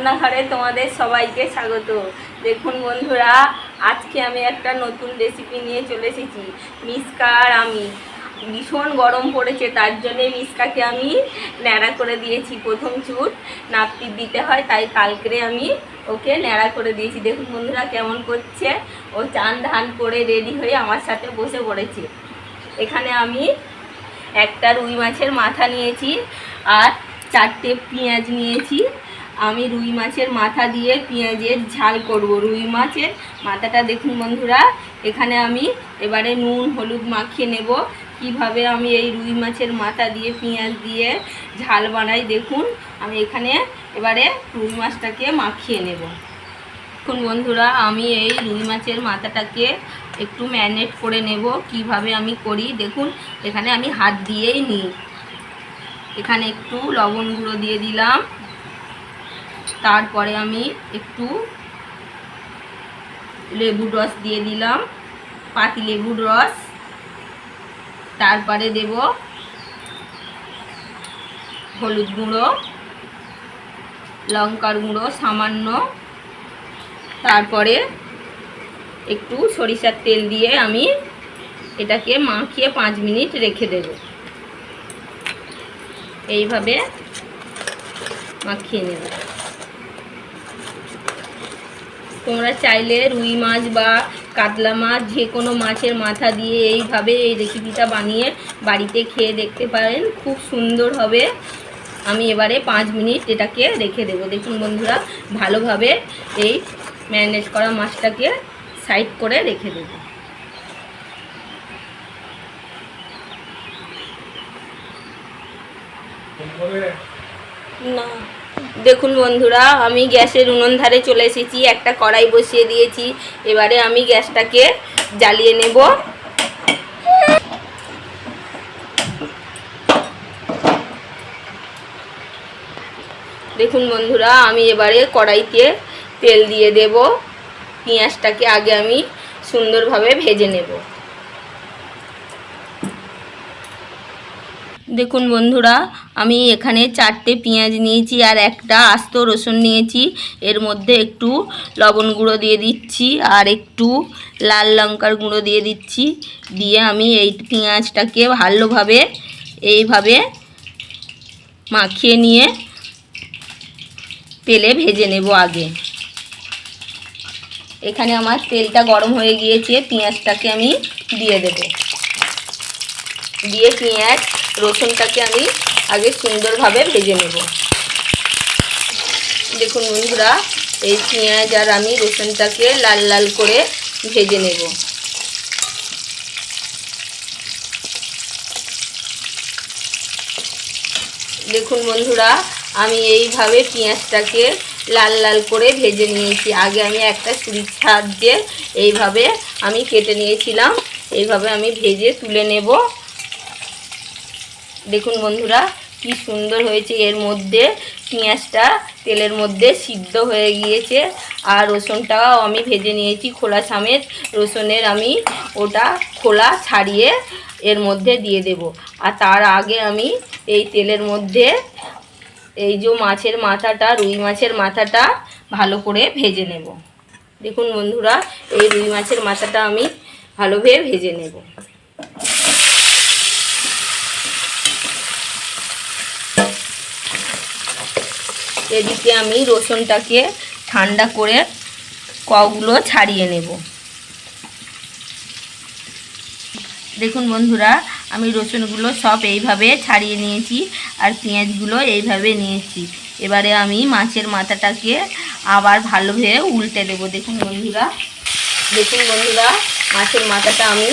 রান্নাঘরে তোমাদের সবাইকে স্বাগত। দেখুন বন্ধুরা, আজকে আমি একটা নতুন রেসিপি নিয়ে চলে এসেছি, মিসকা আর আমি। ভীষণ গরম পড়েছে, তার জন্যে মিসকাকে আমি ন্যাড়া করে দিয়েছি প্রথম চুট। নাপতি দিতে হয়, তাই কালকে আমি ওকে ন্যাড়া করে দিয়েছি। দেখুন বন্ধুরা কেমন করছে। ও চান ধান করে রেডি হয়ে আমার সাথে বসে পড়েছে। এখানে আমি একটা রুই মাছের মাথা নিয়েছি আর চারটে পেঁয়াজ নিয়েছি। আমি রুই মাছের মাথা দিয়ে পেঁয়াজের ঝাল করব। রুই মাছের মাথাটা দেখুন বন্ধুরা, এখানে আমি এবারে নুন, হলুদ মাখিয়ে নেব। কীভাবে আমি এই রুই মাছের মাথা দিয়ে পেঁয়াজ দিয়ে ঝাল বানাই দেখুন, আমি এখানে এবারে রুই মাছটাকে মাখিয়ে নেব। দেখুন বন্ধুরা, আমি এই রুই মাছের মাথাটাকে একটু ম্যারিনেট করে নেব। কীভাবে আমি করি দেখুন, এখানে আমি হাত দিয়েই নিই। এখানে একটু লবণ গুঁড়ো দিয়ে দিলাম। তারপরে আমি একটু লেবুর রস দিয়ে দিলাম, পাতি লেবুর রস। তারপরে দেব হলুদ গুঁড়ো, লঙ্কার গুঁড়ো সামান্য। তারপরে একটু সরিষার তেল দিয়ে আমি এটাকে মাখিয়ে পাঁচ মিনিট রেখে দেব। এইভাবে মাখিয়ে নেব। তোমরা চাইলে রুই মাছ বা কাতলা মাছ যে কোনো মাছের মাথা দিয়ে এইভাবে এই রেসিপিটা বানিয়ে বাড়িতে খেয়ে দেখতে পারেন। খুব সুন্দর হবে। আমি এবারে পাঁচ মিনিট এটাকে রেখে দেবো। দেখুন বন্ধুরা ভালোভাবে এই ম্যারিনেট করা মাছটাকে সাইড করে রেখে দেবো। না। দেখুন বন্ধুরা, আমি গ্যাসের উনুন ধারে চলে এসেছি, একটা কড়াই বসিয়ে দিয়েছি, এবারে আমি গ্যাসটাকে জ্বালিয়ে নেব। দেখুন বন্ধুরা, আমি এবারে কড়াইতে তেল দিয়ে দেব, পেঁয়াজটাকে আগে আমি সুন্দরভাবে ভেজে নেব। দেখুন বন্ধুরা, আমি এখানে চারটে পেঁয়াজ নিয়েছি আর একটা আস্ত রসুন নিয়েছি। এর মধ্যে একটু লবণ গুঁড়ো দিয়ে দিচ্ছি আর একটু লাল লঙ্কার গুঁড়ো দিয়ে দিচ্ছি। দিয়ে আমি এই পেঁয়াজটাকে ভালোভাবে এইভাবে মাখিয়ে নিয়ে তেলে ভেজে নেব আগে। এখানে আমার তেলটা গরম হয়ে গিয়েছে, পেঁয়াজটাকে আমি দিয়ে দেব। দিয়ে পেঁয়াজ রসুনটাকে আমি আগে সুন্দরভাবে ভেজে নেব। দেখুন বন্ধুরা, এই পেঁয়াজ আর আমি রসুনটাকে লাল লাল করে ভেজে নেব। দেখুন বন্ধুরা, আমি এইভাবে পেঁয়াজটাকে লাল লাল করে ভেজে নিয়েছি। আগে আমি একটা ছুরির সাহায্যে এইভাবে আমি কেটে নিয়েছিলাম। এইভাবে আমি ভেজে তুলে নেব। দেখুন বন্ধুরা, কি সুন্দর হয়েছে এর মধ্যে। পেঁয়াজটা তেলের মধ্যে সিদ্ধ হয়ে গিয়েছে। আর রসুনটাও আমি ভেজে নিয়েছি খোলা সামেত। রসুনের আমি ওটা খোলা ছাড়িয়ে এর মধ্যে দিয়ে দেব। আর তার আগে আমি এই তেলের মধ্যে এই যে মাছের মাথাটা, রুই মাছের মাথাটা ভালো করে ভেজে নেব। দেখুন বন্ধুরা, এই রুই মাছের মাথাটা আমি ভালোভাবে ভেজে নেব। এদিকে আমি রসুনটাকে ঠান্ডা করে কগুলো ছাড়িয়ে নেব। দেখুন বন্ধুরা, আমি রসুনগুলো সব এইভাবে ছাড়িয়ে নিয়েছি আর পেঁয়াজগুলো এইভাবে নিয়েছি। এবারে আমি মাছের মাথাটাকে আবার ভালোভাবে উল্টে দেবো। দেখুন বন্ধুরা দেখুন বন্ধুরা, মাছের মাথাটা আমি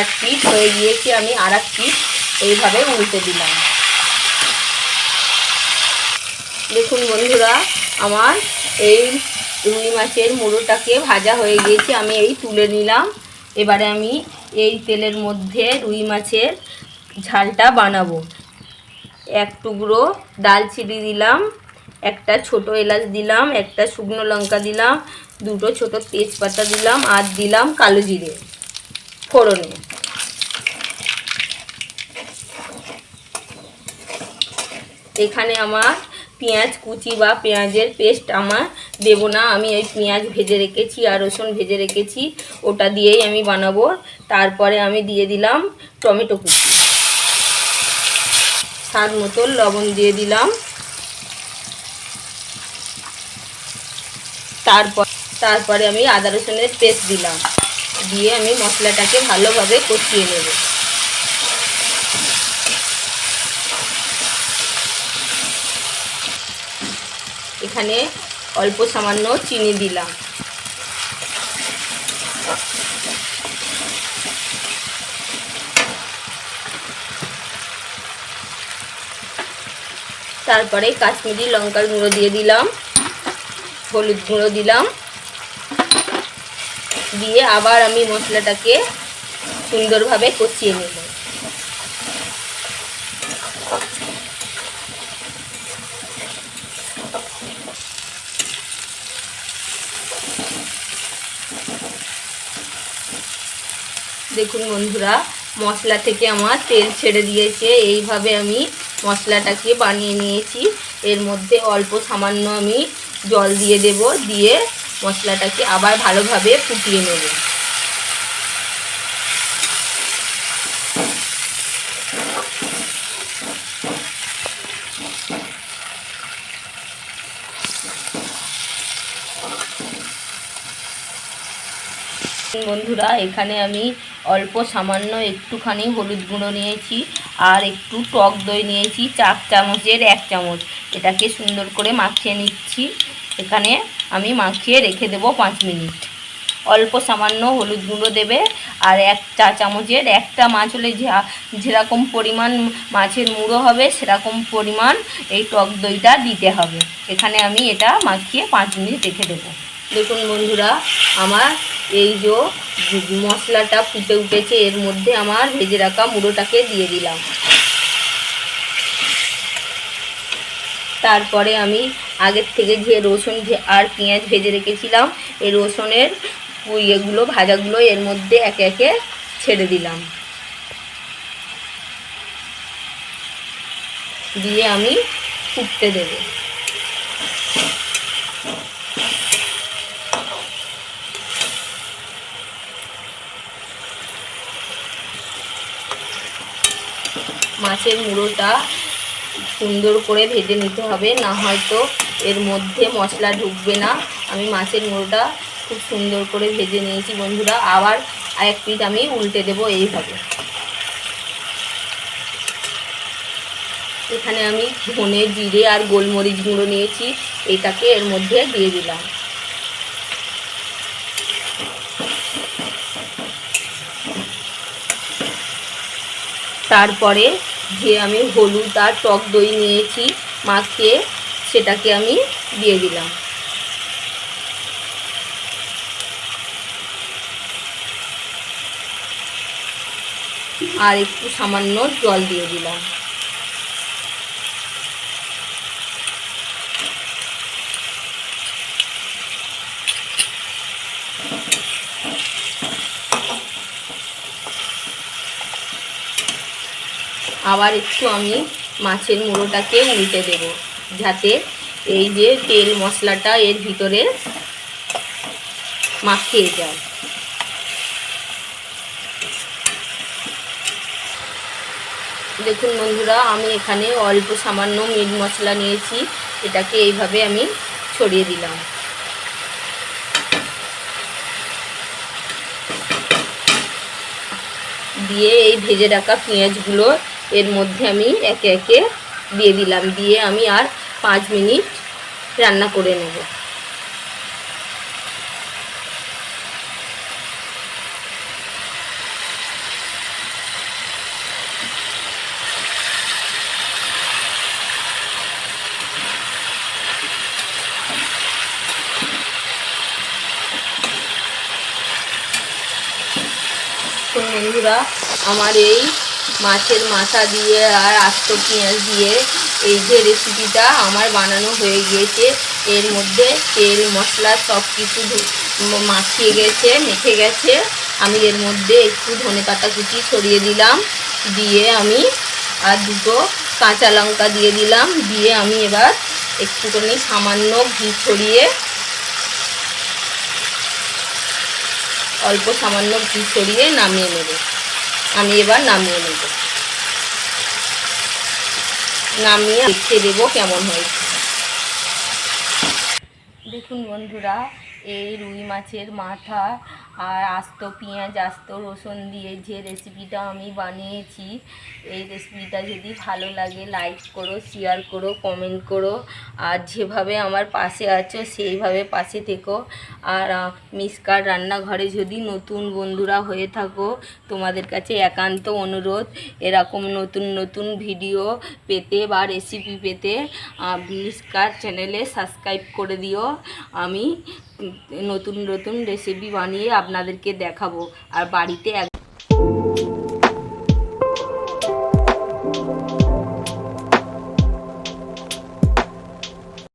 এক পিস হয়ে গিয়েছি, আমি আর এক পিস এইভাবে উল্টে দিলাম। দেখুন বন্ধুরা, আমার এই রুই মাছের মুড়োটাকে ভাজা হয়ে গিয়েছে, আমি এই তুলে নিলাম। এবারে আমি এই তেলের মধ্যে রুই মাছের ঝালটা বানাবো। এক টুকরো দালচিনি দিলাম, একটা ছোট এলাচ দিলাম, একটা শুকনো লঙ্কা দিলাম, দুটো ছোট তেজপাতা দিলাম, আর দিলাম কালো জিরে ফোড়নে। এখানে আমার পেঁয়াজ কুচি বা পেঁয়াজের পেস্ট আমার দেবো না। আমি ওই পেঁয়াজ ভেজে রেখেছি আর রসুন ভেজে রেখেছি। ওটা দিয়েই আমি বানাবো। তারপরে আমি দিয়ে দিলাম টমেটো কুচি। স্বাদ মতো লবণ দিয়ে দিলাম। তারপর, তারপরে আমি আদা রসুনের পেস্ট দিলাম। দিয়ে আমি মশলাটাকে ভালোভাবে কষিয়ে নেব। এখানে অল্প সামান্য চিনি দিলাম। তারপরে কাশ্মীরি লঙ্কার গুঁড়ো দিয়ে দিলাম, হলুদ গুঁড়ো দিলাম। দিয়ে আবার আমি মশলাটাকে সুন্দরভাবে কষিয়ে নেব। দেখুন বন্ধুরা, মশলা থেকে আমার তেল ছেড়ে দিয়েছে। এইভাবে আমি মশলাটাকে বানিয়ে নিয়েছি। এর মধ্যে অল্প সামান্য আমি জল দিয়ে দেব, দিয়ে মশলাটাকে আবার ভালোভাবে ফুটিয়ে নেব। বন্ধুরা, এখানে আমি অল্প সামান্য একটুখানি হলুদ গুঁড়ো নিয়েছি আর একটু টক দই নিয়েছি, চার চামচের এক চামচ। এটাকে সুন্দর করে মাখিয়ে নিচ্ছি। এখানে আমি মাখিয়ে রেখে দেবো পাঁচ মিনিট। অল্প সামান্য হলুদ গুঁড়ো দেবে আর এক চা চামচের একটা মাছ হলে যেরকম পরিমাণ মাছের মুড়ো হবে, সেরকম পরিমাণ এই টক দইটা দিতে হবে। এখানে আমি এটা মাখিয়ে পাঁচ মিনিট রেখে দেবো। দেখুন বন্ধুরা, আমার এই যে মশলাটা ফুটে উঠেছে, এর মধ্যে আমার ভেজে রাখা মুড়োটাকে দিয়ে দিলাম। তারপরে আমি আগের থেকে যে রসুন আর পেঁয়াজ ভেজে রেখেছিলাম, এই রসুনের ইয়েগুলো ভাজাগুলো এর মধ্যে একে একে ছেড়ে দিলাম। দিয়ে আমি ফুটতে দেবো। মাছের মুড়োটা সুন্দর করে ভেজে নিতে হবে, না হয়তো এর মধ্যে মশলা ঢুকবে না। আমি মাছের মুড়োটা খুব সুন্দর করে ভেজে নিয়েছি বন্ধুরা, আবার এক পিঠ আমি উল্টে দেবো এইভাবে। এখানে আমি ধনে, জিরে আর গোলমরিচ গুঁড়ো নিয়েছি, এটাকে এর মধ্যে দিয়ে দিলাম। তারপরে যে আমি হলুদ আর টক দই নিয়েছি মাখিয়ে সেটাকে আমি দিয়ে দিলাম। আর একটু সামান্য জল দিয়ে দিলাম। আবার একটু আমি মাছের মুড়োটাকে উল্টে দেব, যাতে এই যে তেল মশলাটা এর ভিতরে মাখিয়ে যায়। দেখুন বন্ধুরা, আমি এখানে অল্প সামান্য মিট মশলা নিয়েছি, এটাকে এইভাবে আমি ছড়িয়ে দিলাম। দিয়ে এই ভেজে রাখা পেঁয়াজগুলো এর মধ্যে আমি একে একে দিয়ে দিলাম। দিয়ে আমি আর পাঁচ মিনিট রান্না করে নেব। বন্ধুরা, আমার এই মাছের মাথা দিয়ে আর আস্ত পেঁয়াজ দিয়ে এই যে রেসিপিটা আমার বানানো হয়ে গিয়েছে। এর মধ্যে তেল, মশলা সব কিছু মাখিয়ে গেছে, মেখে গেছে। আমি এর মধ্যে একটু ধনে পাতা কুচি ছড়িয়ে দিলাম। দিয়ে আমি আর দুটো কাঁচা লঙ্কা দিয়ে দিলাম। দিয়ে আমি এবার একটুখানি সামান্য ঘি ছড়িয়ে অল্প সামান্য ঘি ছড়িয়ে নামিয়ে নেব। আমি এবার নামিয়ে নেব। নামিয়ে দেখে দেবো কেমন হয়েছে দেখুন বন্ধুরা, এই রুই মাছের মাথা আর আস্ত পেঁয়াজ, আস্ত রসুন দিয়ে যে রেসিপিটা আমি বানিয়েছি, এই রেসিপিটা যদি ভালো লাগে লাইক করো শেয়ার করো কমেন্ট করো। আর যেভাবে আমার পাশে আছো, সেইভাবে পাশে থেকো। আর মিসকার রান্নাঘরে যদি নতুন বন্ধুরা হয়ে থাকো, তোমাদের কাছে একান্ত অনুরোধ, এরকম নতুন নতুন ভিডিও পেতে বা রেসিপি পেতে মিসকার চ্যানেলে সাবস্ক্রাইব করে দিও। আমি নতুন নতুন রেসিপি বানিয়ে আপনাদেরকে দেখাবো। আর বাড়িতে এক